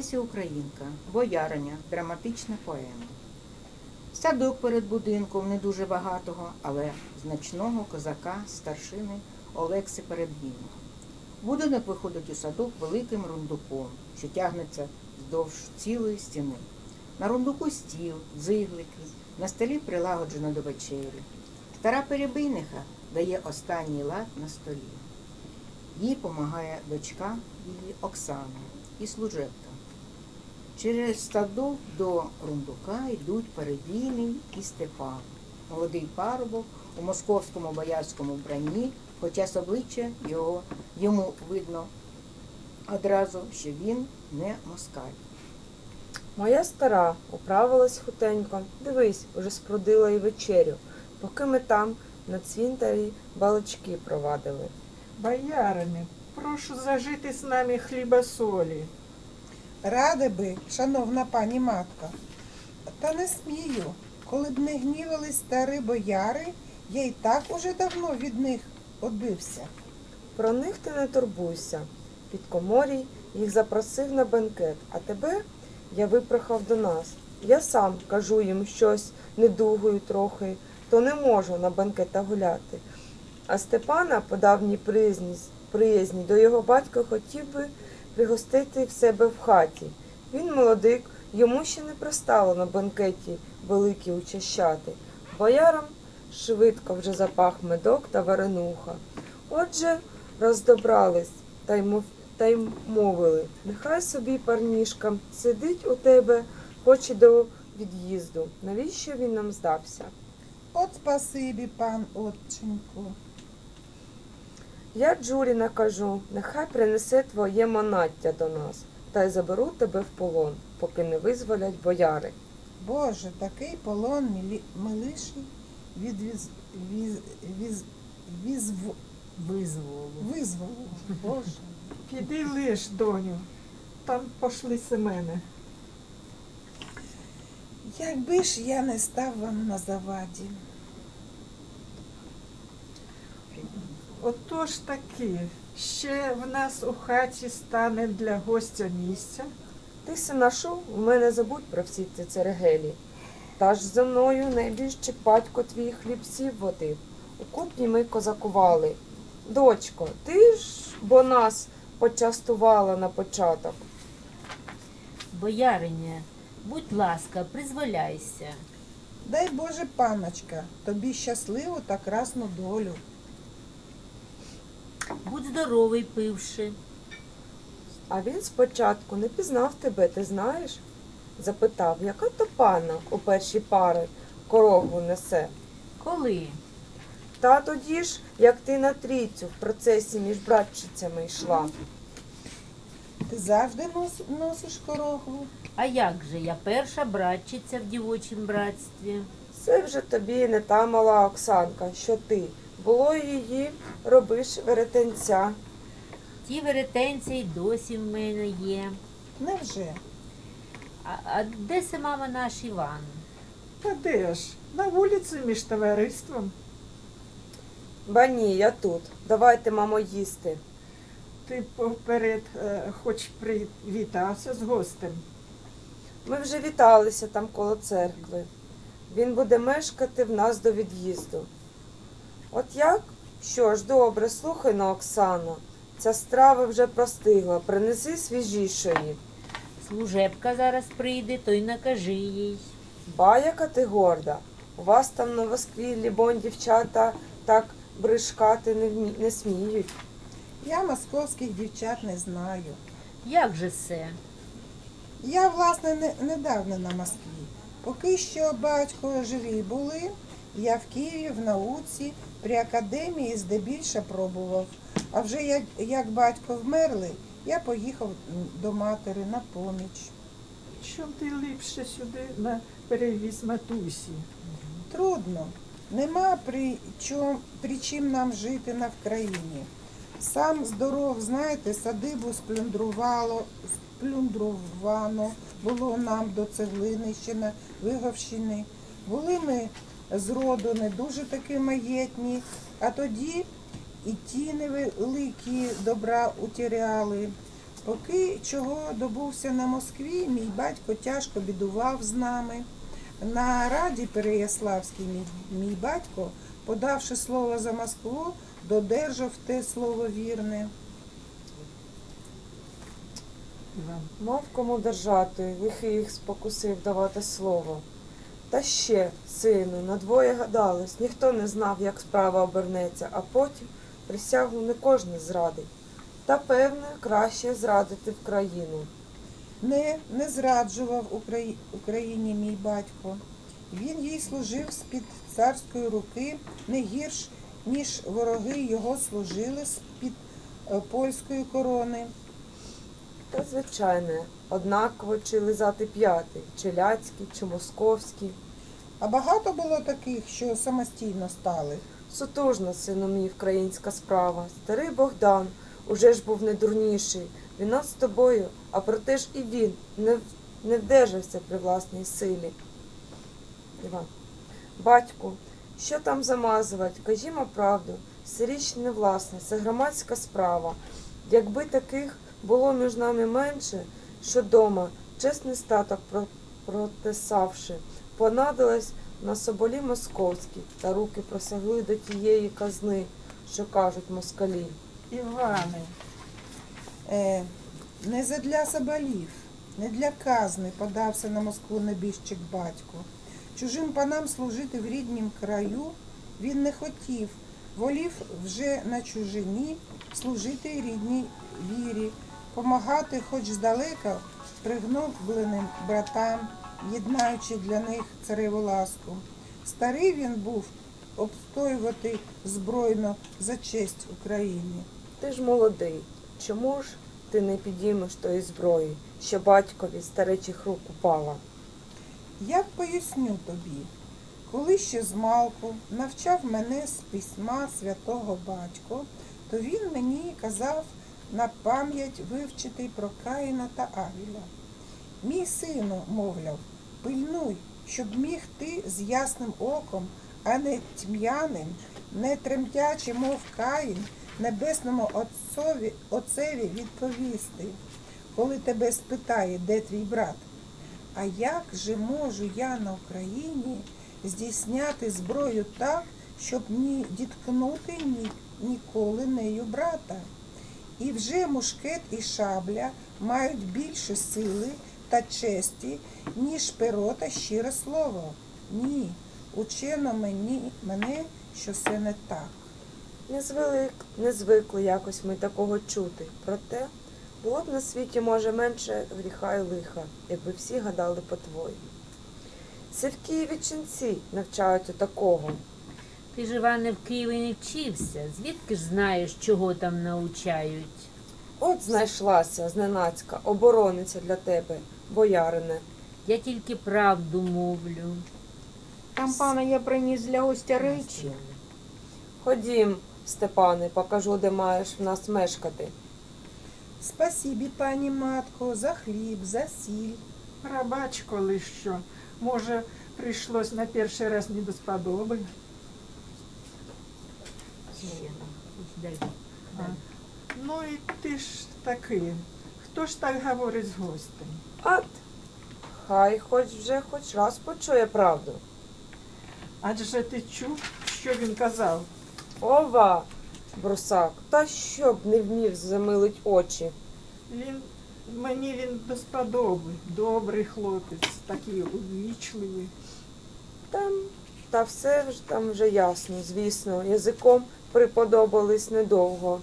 Леся Українка, Бояриня, драматична поема. Садок перед будинком не дуже багатого, але значного козака, старшини Олекси Передвійного. Будинок виходить у садок великим рундуком, що тягнеться вздовж цілої стіни. На рундуку стіл, дзиглики, на столі прилагоджено до вечері. Стара перебийниха дає останній лад на столі. Їй помагає дочка її Оксана і служебка. Через садок до рундука йдуть передвійний і Степан, молодий парубок у московському боярському вбранні, хоча з обличчя його йому видно одразу, що він не москаль. Моя стара управилась хутенько. Дивись, уже спрудила і вечерю, поки ми там на цвінтарі балачки провадили. Боярине, прошу зажити з нами хліба солі. Ради би, шановна пані матка, та не смію. Коли б не гнівали старі бояри, я й так уже давно від них одбився. Про них ти не турбуйся. Під коморій їх запросив на бенкет, а тебе я випрохав до нас. Я сам кажу їм щось недугою трохи, то не можу на бенкетах гуляти. А Степана по давній приязні до його батька хотів би пригостити в себе в хаті. Він молодик, йому ще не пристало на бенкеті великі учащати. Боярам швидко вже запах медок та варенуха. Отже, роздобрались та й мов та й мовили, нехай собі парнішка сидить у тебе, хоч і до від'їзду. Навіщо він нам здався? От спасибі, пан отченьку. Я Джуріна кажу, нехай принесе твоє монаття до нас, та й заберу тебе в полон, поки не визволять бояри. Боже, такий полон милиший від віз... Віз... Віз... Віз... Визволу. визволу. Боже. Піди лиш, доню. Там пошли Семени. Якби ж я не став вам на заваді. Отож таки, ще в нас у хаті стане для гостя місця. Ти синашу, в мене забудь про всі ці церегелі. Та ж зо мною найбільше батько твій хлібців водив. У купні ми козакували. Дочко, ти ж бо нас почастувала на початок. Бояриня, будь ласка, призволяйся. Дай Боже, паночка, тобі щасливу та красну долю. Будь здоровий, пивши. А він спочатку не пізнав тебе, ти знаєш? Запитав, яка то панна у першій пари корову несе. Коли? Та тоді ж, як ти на трійцю в процесі між братчицями йшла. Ти завжди нос... носиш корогву. А як же я перша братчиця в дівочім братстві? Це вже тобі не та мала Оксанка, що ти. Було її, робиш веретенця. Ті веретенці й досі в мене є. Невже? А, а де се мама наш Іван? Та де ж? На вулиці між товариством. Ба ні, я тут. Давайте, мамо, їсти. Ти поперед е, хоч привітався з гостем. Ми вже віталися там коло церкви. Він буде мешкати в нас до від'їзду. От як? Що ж, добре, слухай на Оксано. Ця страва вже простигла, принеси свіжішої. Служебка зараз прийде, то й накажи їй. Ба, яка ти горда. У вас там на Москві, лібон, дівчата так бришкати не, вмі... не сміють. Я московських дівчат не знаю. Як же се? Я, власне, не, недавно на Москві. Поки що батько живі були, я в Києві в науці при академії здебільше пробував. А вже як, як батько вмерли, я поїхав до матері на поміч. Чом ти ліпше сюди на перевіз матусі? Трудно. Нема при, чом, при чим нам жити на Вкраїні. Сам здоров, знаєте, садибу сплюндрувало, сплюндровано було нам до Цеглинищина, Виговщини. Були ми з роду не дуже таки маєтні, а тоді і ті невеликі добра утіряли. Поки чого добувся на Москві, мій батько тяжко бідував з нами. На раді Переяславській мій, мій батько, подавши слово за Москву, додержав те слово вірне. Мав кому держати, лихий їх спокусив давати слово. Та ще, сину, надвоє гадалось, ніхто не знав, як справа обернеться, а потім присягу не кожен зрадить. Та певне, краще зрадити в країну. Не, не зраджував Украї... Україні мій батько. Він їй служив з-під царської руки не гірш, ніж вороги його служили з-під е, польської корони. Та звичайне, однаково чи лизати п'ятий, чи ляцький, чи московський. А багато було таких, що самостійно стали. Сутужна, сину мій, українська справа. Старий Богдан уже ж був не дурніший. Він нас з тобою, а проте ж і він не, не вдержався при власній силі. Іван. Батьку, що там замазувати? Кажімо правду, сиріч не власне, це громадська справа. Якби таких було між нами менше, що дома, чесний статок протесавши, понадилась на соболі московській, та руки просягли до тієї казни, що кажуть москалі. Іване, Е, не задля соболів, не для казни подався на Москву небіжчик батько. Чужим панам служити в ріднім краю він не хотів, волів вже на чужині служити рідній вірі, помагати хоч здалека пригнобленим братам, єднаючи для них цареву ласку. Старий він був обстоювати збройно за честь України. Ти ж молодий. Чому ж ти не підіймеш тої зброї, що батькові старечих рук упала? Як поясню тобі, коли ще змалку навчав мене з письма святого батько, то він мені казав на пам'ять вивчити про Каїна та Авіля. Мій сину, мовляв, пильнуй, щоб міг ти з ясним оком, а не тьмяним, не тремтячи, мов Каїн, небесному Отцові, Отцеві відповісти, коли тебе спитає, де твій брат. А як же можу я на Україні здійсняти зброю так, щоб ні діткнути ні, ніколи нею брата? І вже мушкет і шабля мають більше сили та честі, ніж перо та щире слово. Ні, учено мені мене, що це не так. Не звик, не звикли якось ми такого чути. Проте було б на світі, може, менше гріха і лиха, якби всі гадали по-твоєму. Це в Києві ченці такого. Ти ж, Іване, в Києві не вчився. Звідки ж знаєш, чого там навчають? От знайшлася зненацька оборониця для тебе, боярине. Я тільки правду мовлю. Там, пане, я приніс для гостя речі. Ходім, Степане, покажу, де маєш в нас мешкати. Спасібі, пані матко, за хліб, за сіль. пробач, коли що. Може, прийшлось на перший раз не до сподоби. Ну і ти ж такий. Хто ж так говорить з гостем? От, хай хоч вже хоч раз почує правду. Адже ти чув, що він казав. Ова, брусак, та щоб не вмів замилить очі. Він мені він до сподоби. Добрий хлопець, такий увічливий. Там, та все ж там вже ясно, звісно, язиком приподобались недовго.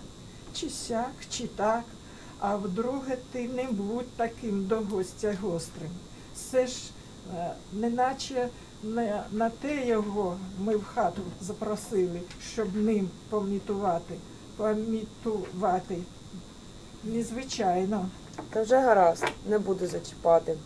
Чи сяк, чи так. А вдруге ти не будь таким до гостя гострим. Все ж е, неначе не на те його ми в хату запросили, щоб ним помітувати. Помітувати. Незвичайно. Та вже гаразд, не буду зачіпати.